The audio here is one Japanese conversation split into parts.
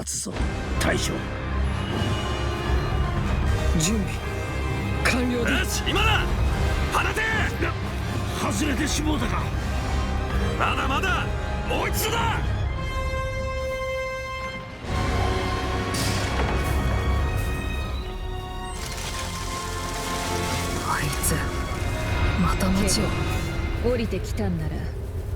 勝つぞ大将準備完了だ。よし今だ。放て。外れてしもうたかまだまだもう一度だ。あいつまた街を。降りてきたんなら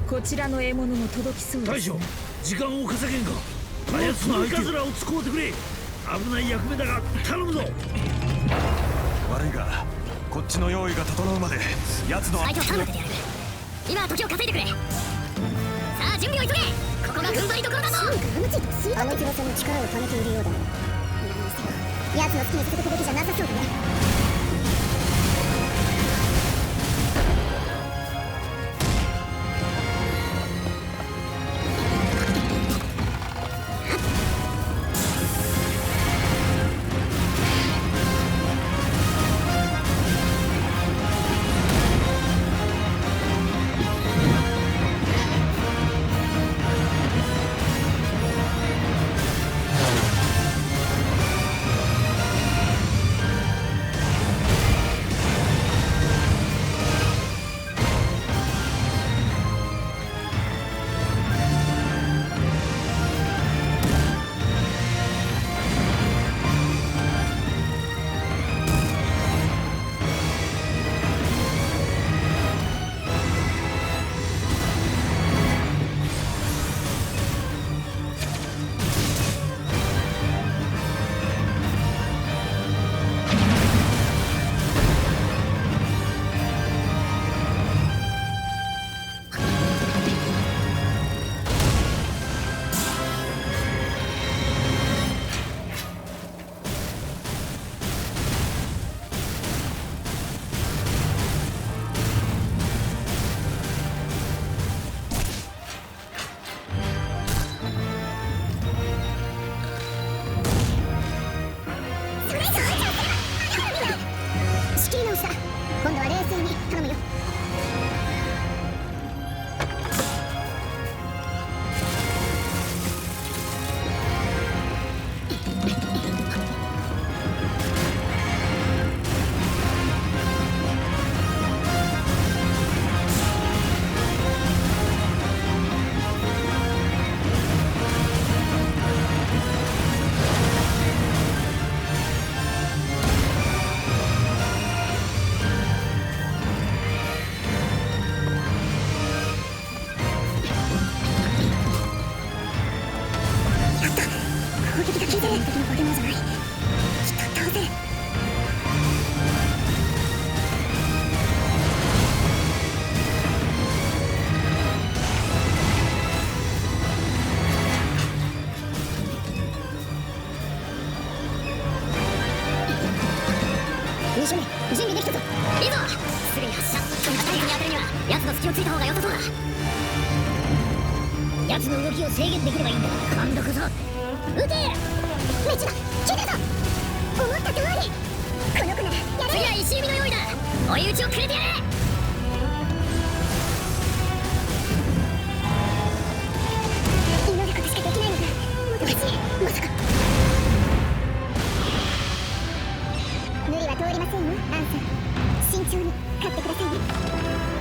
こちらの獲物も届きそうで大将すね時間を稼げんかあやつのいたずらを。使うてくれ危ない役目だが頼むぞ。悪いがこっちの用意が整うまで奴の相手を頼ませてやる。今は時を稼いでくれ。さあ準備を急げ。ここが踏ん張りどころだぞ。あの翼の力を貯めているようだ。奴の好きにさせてくべきじゃなさそうだね通りませんよ。アンさん慎重に勝ってくださいね。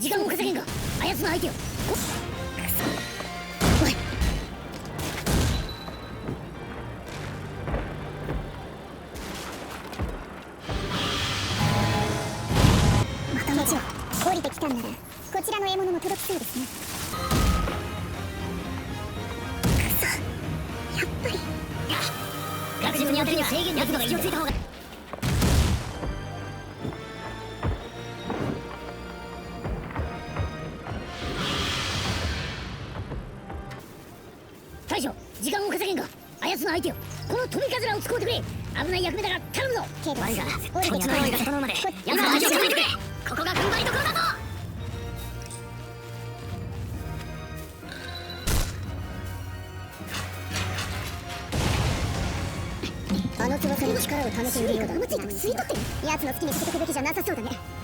時間を稼げんがあやつの相手よ大将時間を稼げんがあやつの相手よ。この飛びかずらを使うてくれ。危ない役目だから頼むぞ。我がまで。を止めてくれここが踏ん張りどころだぞ。あの翼に力を貯めているようだ奴の好きにさせてくべきじゃなさそうだね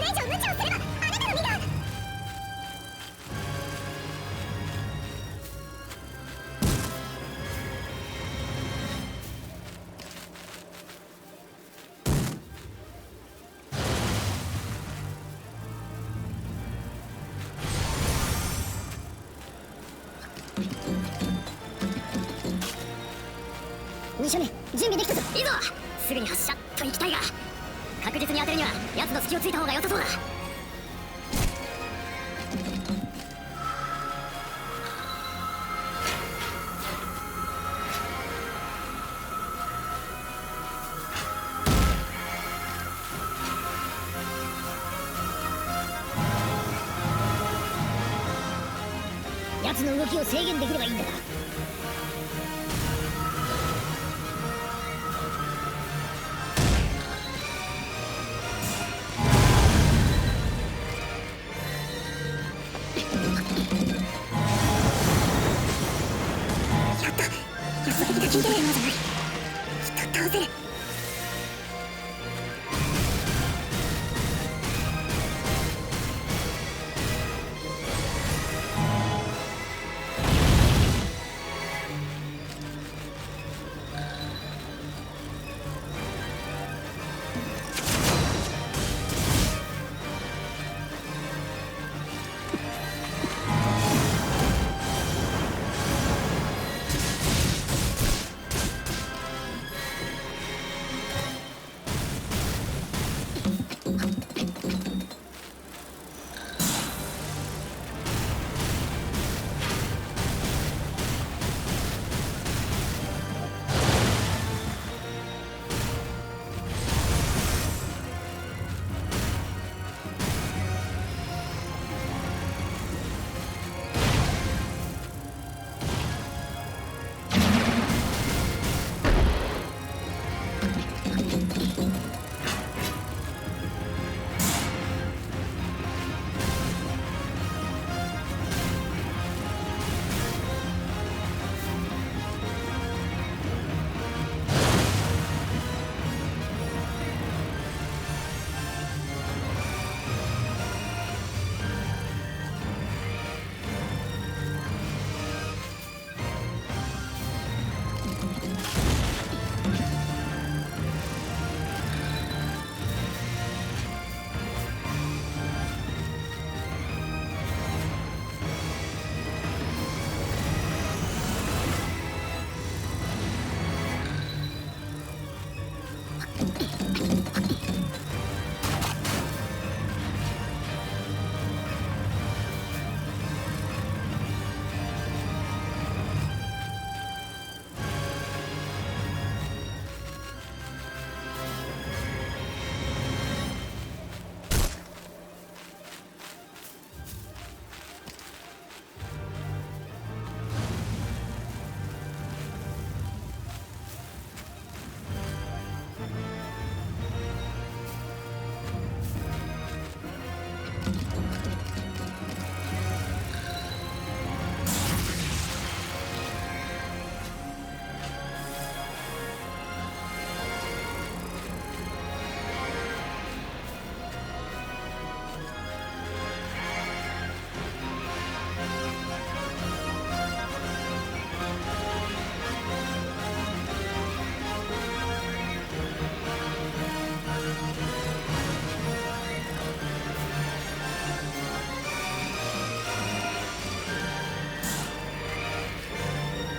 れ以上無茶をすればあなたの身が二署目準備できたぞ。いいぞ。すぐに発射と行きたいが。確実に当てるには奴の隙をついた方が良さそうだ。奴の動きを制限できればいいんだが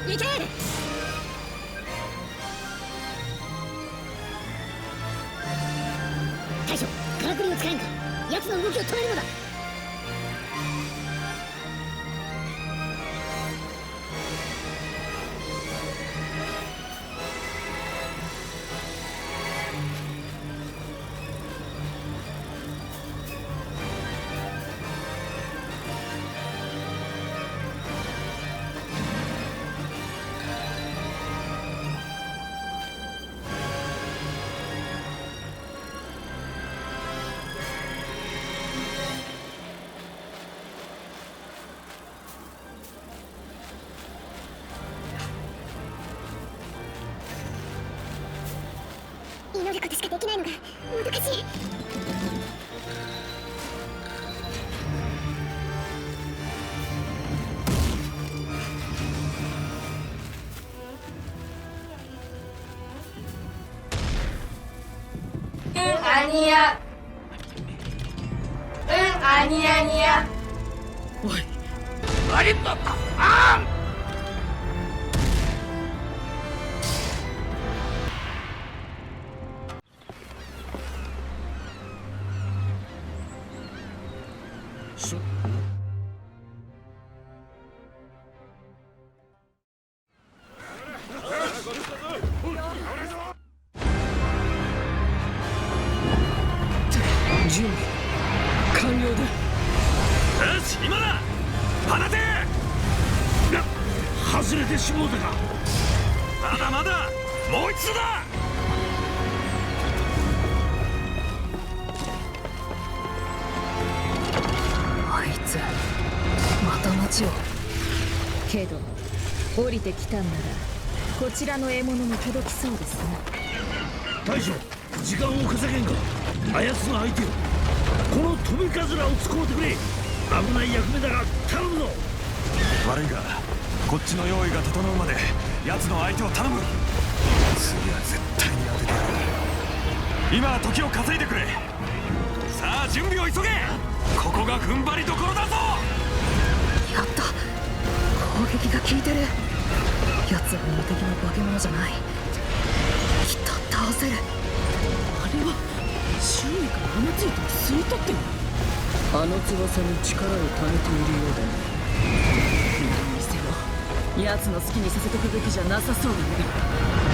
行けどかしい응 아니야. 응 아니 아니야. おい準 備けど降りてきたんならこちらの獲物も届きそうですね大将時間を稼げんかあやつの相手をこの飛びかずらを使うてくれ危ない役目だが頼むぞ悪いがこっちの用意が整うまで奴の相手を頼む次は絶対に当ててやる。今は時を稼いでくれさあ準備を急げここが踏ん張りどころだぞ攻撃が効いてる。奴らの敵の化け物じゃない。きっと倒せる。あれは周囲から放ついた吸い取ってる。あの翼に力を貯めているようだ何にせよ奴の好きにさせておくべきじゃなさそうだね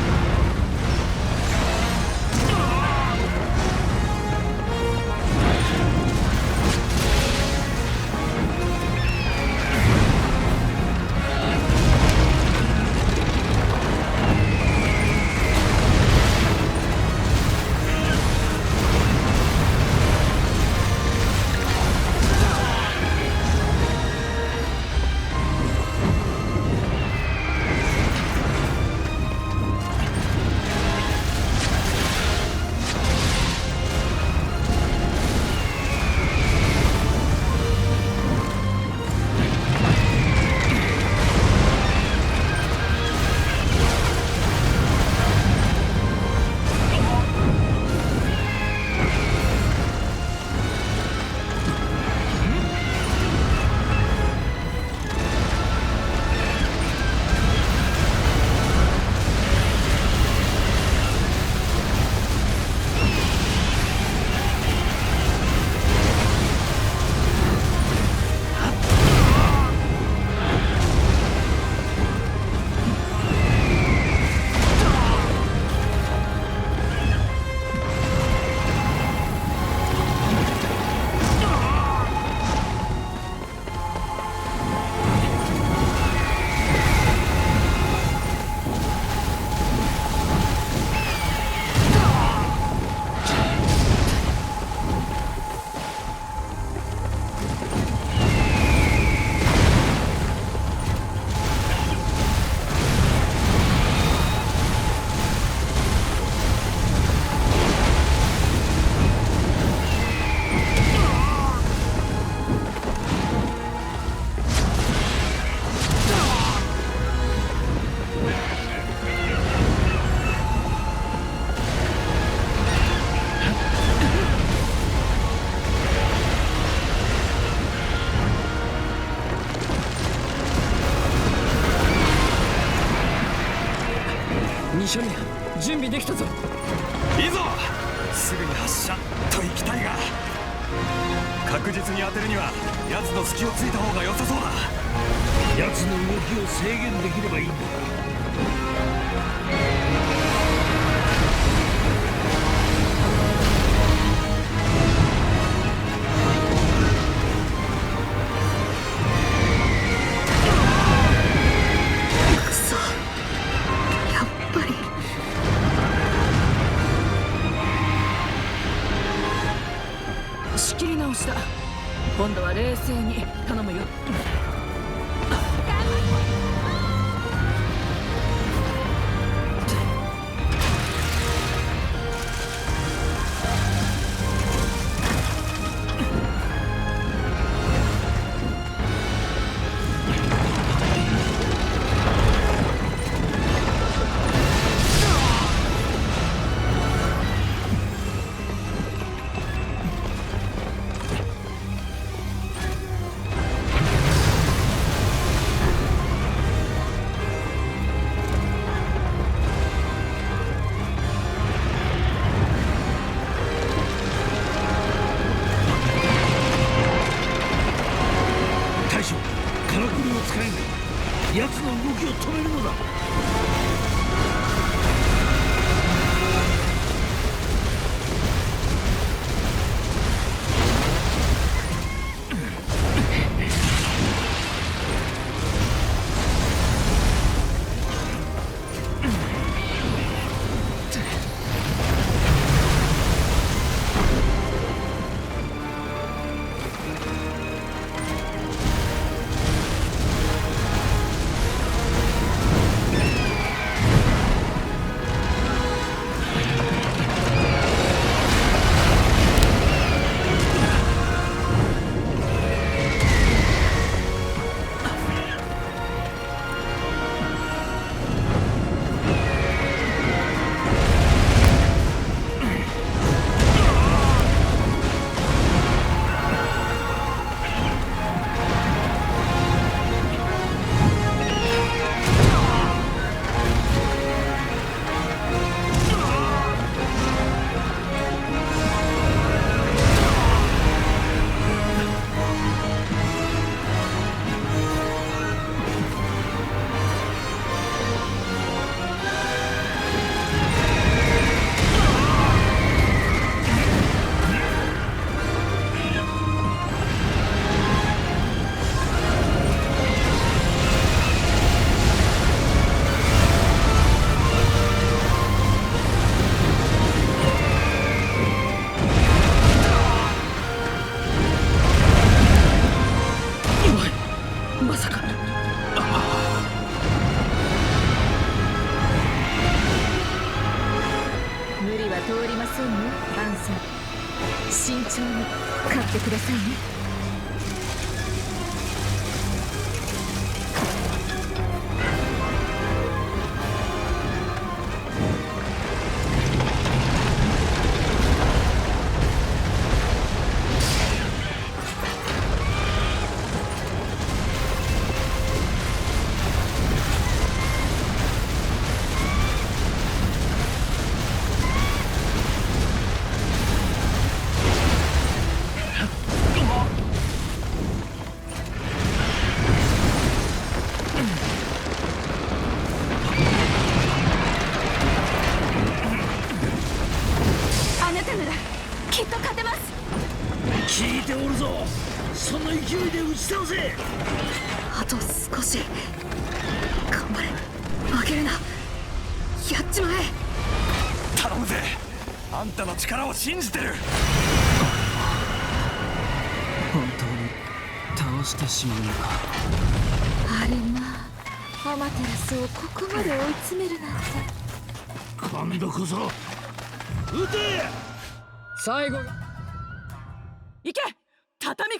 二緒に準備できたぞ。いいぞ。すぐに発射と行きたいが確実に当てるには奴の隙をついた方が良さそうだ。奴の動きを制限できればいいんだち倒せあと少し。頑張れ。負けるな。やっちまえ。頼むぜ。あんたの力を信じてる。本当に倒してしまうのか。あれまあアマテラスをここまで追い詰めるなんて。今度こそ。撃て。最後。が行け。畳み